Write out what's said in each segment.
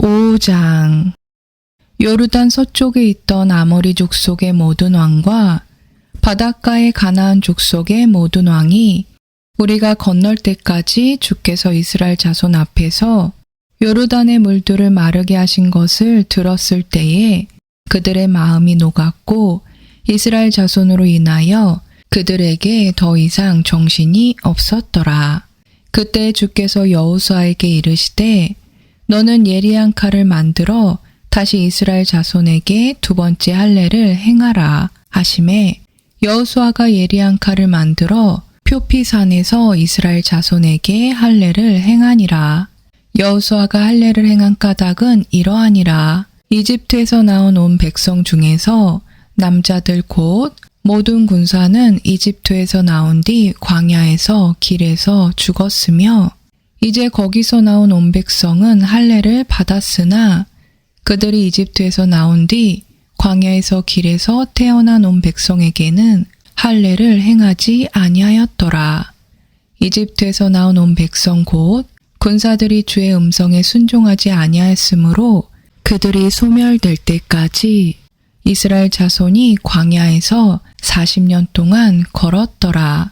5장 요르단 서쪽에 있던 아모리 족속의 모든 왕과 바닷가의 가나안 족속의 모든 왕이 우리가 건널 때까지 주께서 이스라엘 자손 앞에서 요르단의 물들을 마르게 하신 것을 들었을 때에 그들의 마음이 녹았고 이스라엘 자손으로 인하여 그들에게 더 이상 정신이 없었더라. 그때 주께서 여호수아에게 이르시되 너는 예리한 칼을 만들어 다시 이스라엘 자손에게 두 번째 할례를 행하라 하심에 여호수아가 예리한 칼을 만들어 표피산에서 이스라엘 자손에게 할례를 행하니라. 여호수아가 할례를 행한 까닭은 이러하니라. 이집트에서 나온 온 백성 중에서 남자들 곧 모든 군사는 이집트에서 나온 뒤 광야에서 길에서 죽었으며 이제 거기서 나온 온 백성은 할례를 받았으나 그들이 이집트에서 나온 뒤 광야에서 길에서 태어난 온 백성에게는 할례를 행하지 아니하였더라. 이집트에서 나온 온 백성 곧 군사들이 주의 음성에 순종하지 아니하였으므로 그들이 소멸될 때까지 이스라엘 자손이 광야에서 40년 동안 걸었더라.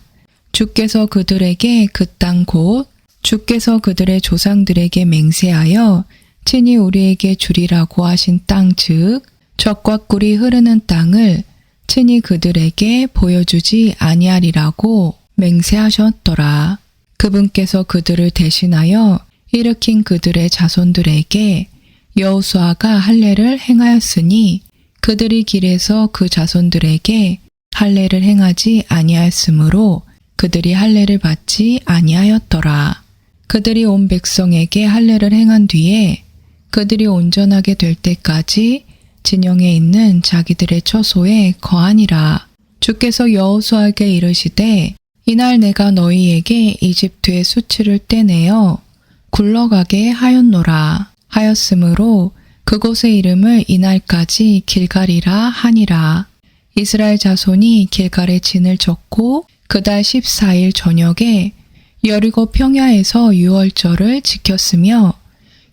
주께서 그들에게 그 땅 곧 주께서 그들의 조상들에게 맹세하여 친히 우리에게 주리라고 하신 땅 즉 적과 꿀이 흐르는 땅을 친히 그들에게 보여주지 아니하리라고 맹세하셨더라. 그분께서 그들을 대신하여 일으킨 그들의 자손들에게 여호수아가 할례를 행하였으니 그들이 길에서 그 자손들에게 할례를 행하지 아니하였으므로 그들이 할례를 받지 아니하였더라. 그들이 온 백성에게 할례를 행한 뒤에 그들이 온전하게 될 때까지 진영에 있는 자기들의 처소에 거하니라. 주께서 여호수아에게 이르시되 이날 내가 너희에게 이집트의 수치를 떼내어 굴러가게 하였노라 하였으므로 그곳의 이름을 이날까지 길갈이라 하니라. 이스라엘 자손이 길갈에 진을 쳤고 그달 14일 저녁에 여리고 평야에서 유월절을 지켰으며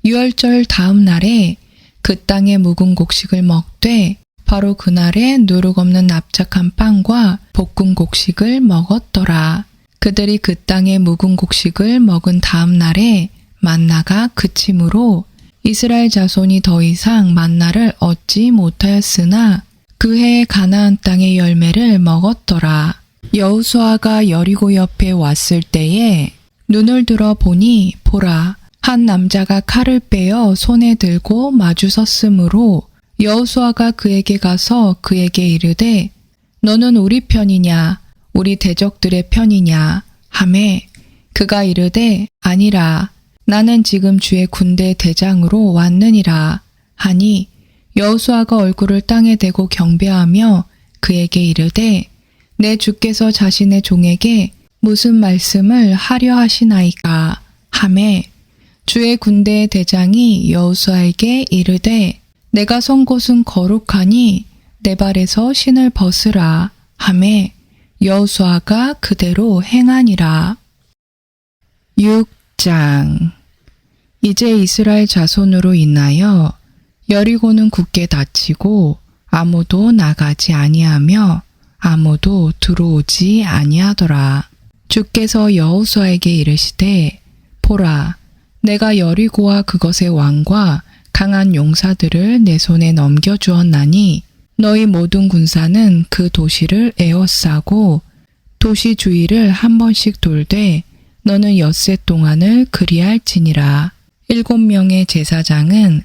유월절 다음 날에 그 땅의 묵은 곡식을 먹되 바로 그날에 누룩 없는 납작한 빵과 볶은 곡식을 먹었더라. 그들이 그 땅의 묵은 곡식을 먹은 다음 날에 만나가 그침으로 이스라엘 자손이 더 이상 만나를 얻지 못하였으나 그 해에 가나안 땅의 열매를 먹었더라. 여우수아가 여리고 옆에 왔을 때에 눈을 들어 보니 보라 한 남자가 칼을 빼어 손에 들고 마주 섰으므로 여호수아가 그에게 가서 그에게 이르되 너는 우리 편이냐? 우리 대적들의 편이냐? 하매 그가 이르되 아니라 나는 지금 주의 군대 대장으로 왔느니라. 하니 여호수아가 얼굴을 땅에 대고 경배하며 그에게 이르되 내 주께서 자신의 종에게 무슨 말씀을 하려 하시나이까 하매 주의 군대의 대장이 여호수아에게 이르되 내가 선 곳은 거룩하니 내 발에서 신을 벗으라 하매 여호수아가 그대로 행하니라. 6장 이제 이스라엘 자손으로 인하여 여리고는 굳게 닫히고 아무도 나가지 아니하며 아무도 들어오지 아니하더라. 주께서 여호수아에게 이르시되 보라 내가 여리고와 그것의 왕과 강한 용사들을 내 손에 넘겨 주었나니 너희 모든 군사는 그 도시를 에워싸고 도시 주위를 한 번씩 돌되 너는 엿새 동안을 그리할지니라. 일곱 명의 제사장은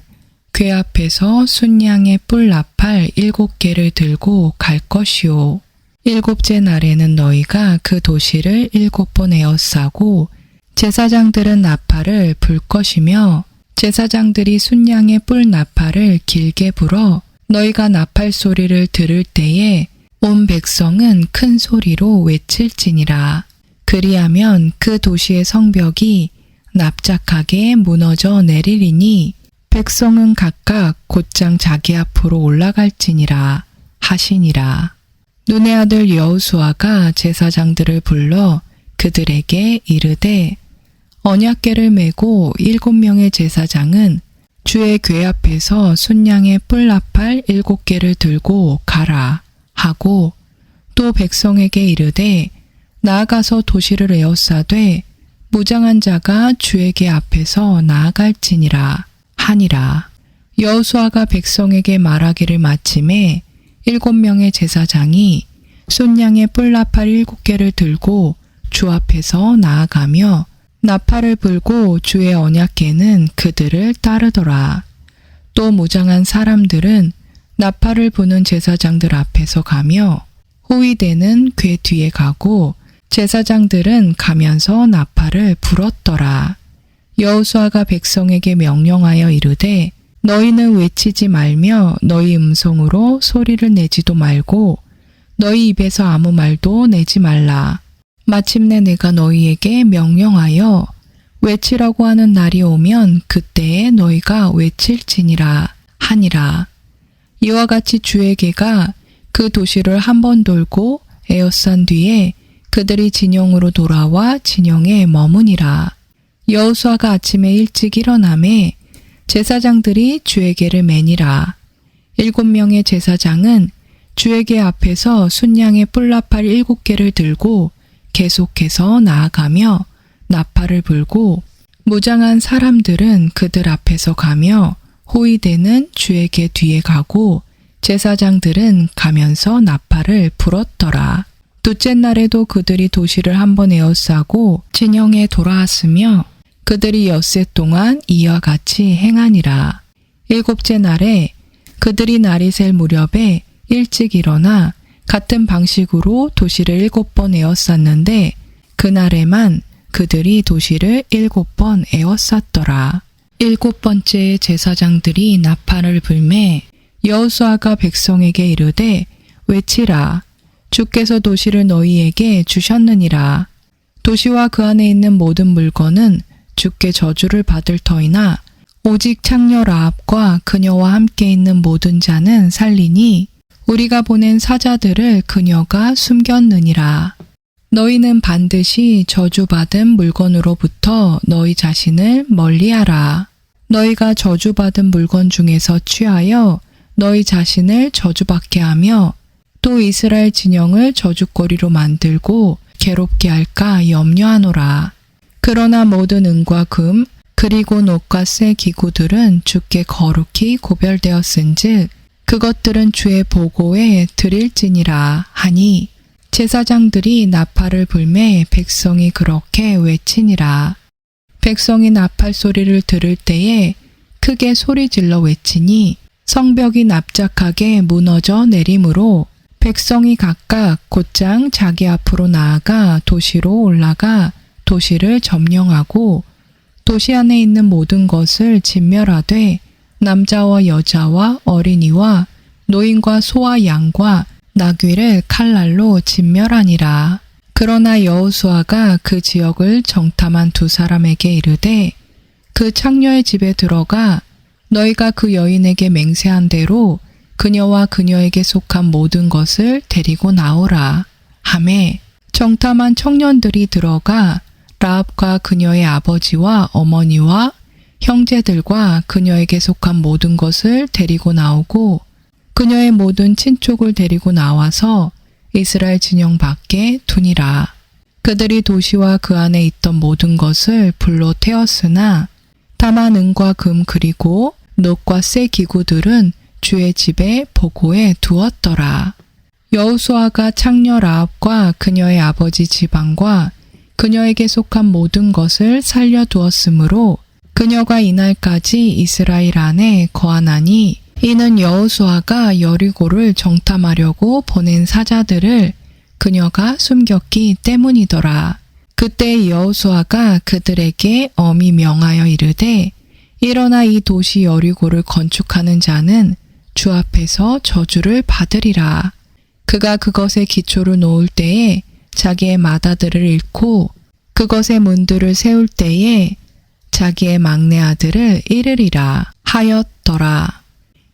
궤 앞에서 순양의 뿔 나팔 일곱 개를 들고 갈 것이요. 일곱째 날에는 너희가 그 도시를 일곱 번 에워싸고 제사장들은 나팔을 불 것이며 제사장들이 순양의 뿔 나팔을 길게 불어 너희가 나팔 소리를 들을 때에 온 백성은 큰 소리로 외칠지니라. 그리하면 그 도시의 성벽이 납작하게 무너져 내리리니 백성은 각각 곧장 자기 앞으로 올라갈지니라 하시니라. 눈의 아들 여우수아가 제사장들을 불러 그들에게 이르되 언약계를 메고 일곱 명의 제사장은 주의 궤 앞에서 순양의 뿔 나팔 일곱 개를 들고 가라 하고 또 백성에게 이르되 나아가서 도시를 에워싸되 무장한 자가 주에게 앞에서 나아갈지니라 하니라. 여호수아가 백성에게 말하기를 마침에 일곱 명의 제사장이 순양의 뿔 나팔 일곱 개를 들고 주 앞에서 나아가며 나팔을 불고 주의 언약궤는 그들을 따르더라. 또 무장한 사람들은 나팔을 부는 제사장들 앞에서 가며 호위대는 궤 뒤에 가고 제사장들은 가면서 나팔을 불었더라. 여호수아가 백성에게 명령하여 이르되 너희는 외치지 말며 너희 음성으로 소리를 내지도 말고 너희 입에서 아무 말도 내지 말라. 마침내 내가 너희에게 명령하여 외치라고 하는 날이 오면 그때에 너희가 외칠지니라 하니라. 이와 같이 주에게가 그 도시를 한 번 돌고 에어싼 뒤에 그들이 진영으로 돌아와 진영에 머무니라. 여호수아가 아침에 일찍 일어남에 제사장들이 주에게를 매니라. 일곱 명의 제사장은 주에게 앞에서 순양의 뿔나팔 일곱 개를 들고 계속해서 나아가며 나팔을 불고 무장한 사람들은 그들 앞에서 가며 호위대는 주에게 뒤에 가고 제사장들은 가면서 나팔을 불었더라. 둘째 날에도 그들이 도시를 한번 에워싸고 진영에 돌아왔으며 그들이 엿새 동안 이와 같이 행하니라. 일곱째 날에 그들이 날이 셀 무렵에 일찍 일어나 같은 방식으로 도시를 일곱 번 에워쌌는데 그날에만 그들이 도시를 일곱 번 에워쌌더라. 일곱 번째 제사장들이 나팔을 불매 여호수아가 백성에게 이르되 외치라 주께서 도시를 너희에게 주셨느니라 도시와 그 안에 있는 모든 물건은 주께 저주를 받을 터이나 오직 창녀 라합과 그녀와 함께 있는 모든 자는 살리니 우리가 보낸 사자들을 그녀가 숨겼느니라. 너희는 반드시 저주받은 물건으로부터 너희 자신을 멀리하라. 너희가 저주받은 물건 중에서 취하여 너희 자신을 저주받게 하며 또 이스라엘 진영을 저주거리로 만들고 괴롭게 할까 염려하노라. 그러나 모든 은과 금 그리고 녹과 쇠 기구들은 주께 거룩히 고별되었은즉 그것들은 주의 보고에 드릴지니라 하니 제사장들이 나팔을 불매 백성이 그렇게 외치니라. 백성이 나팔 소리를 들을 때에 크게 소리 질러 외치니 성벽이 납작하게 무너져 내림으로 백성이 각각 곧장 자기 앞으로 나아가 도시로 올라가 도시를 점령하고 도시 안에 있는 모든 것을 진멸하되 남자와 여자와 어린이와 노인과 소와 양과 나귀를 칼날로 진멸하니라. 그러나 여호수아가 그 지역을 정탐한 두 사람에게 이르되 그 창녀의 집에 들어가 너희가 그 여인에게 맹세한 대로 그녀와 그녀에게 속한 모든 것을 데리고 나오라. 하매 정탐한 청년들이 들어가 라합과 그녀의 아버지와 어머니와 형제들과 그녀에게 속한 모든 것을 데리고 나오고 그녀의 모든 친족을 데리고 나와서 이스라엘 진영 밖에 두니라. 그들이 도시와 그 안에 있던 모든 것을 불로 태웠으나 다만 은과 금 그리고 녹과 쇠 기구들은 주의 집에 보고에 두었더라. 여우수아가 창녀 라합과 그녀의 아버지 지방과 그녀에게 속한 모든 것을 살려두었으므로 그녀가 이날까지 이스라엘 안에 거하나니 이는 여호수아가 여리고를 정탐하려고 보낸 사자들을 그녀가 숨겼기 때문이더라. 그때 여호수아가 그들에게 엄히 명하여 이르되 일어나 이 도시 여리고를 건축하는 자는 주 앞에서 저주를 받으리라. 그가 그것의 기초를 놓을 때에 자기의 마다들을 잃고 그것의 문들을 세울 때에 자기의 막내 아들을 잃으리라 하였더라.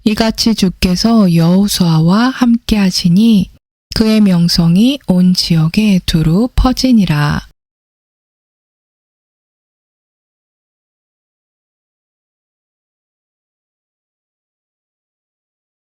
이같이 주께서 여호수아와 함께 하시니 그의 명성이 온 지역에 두루 퍼지니라.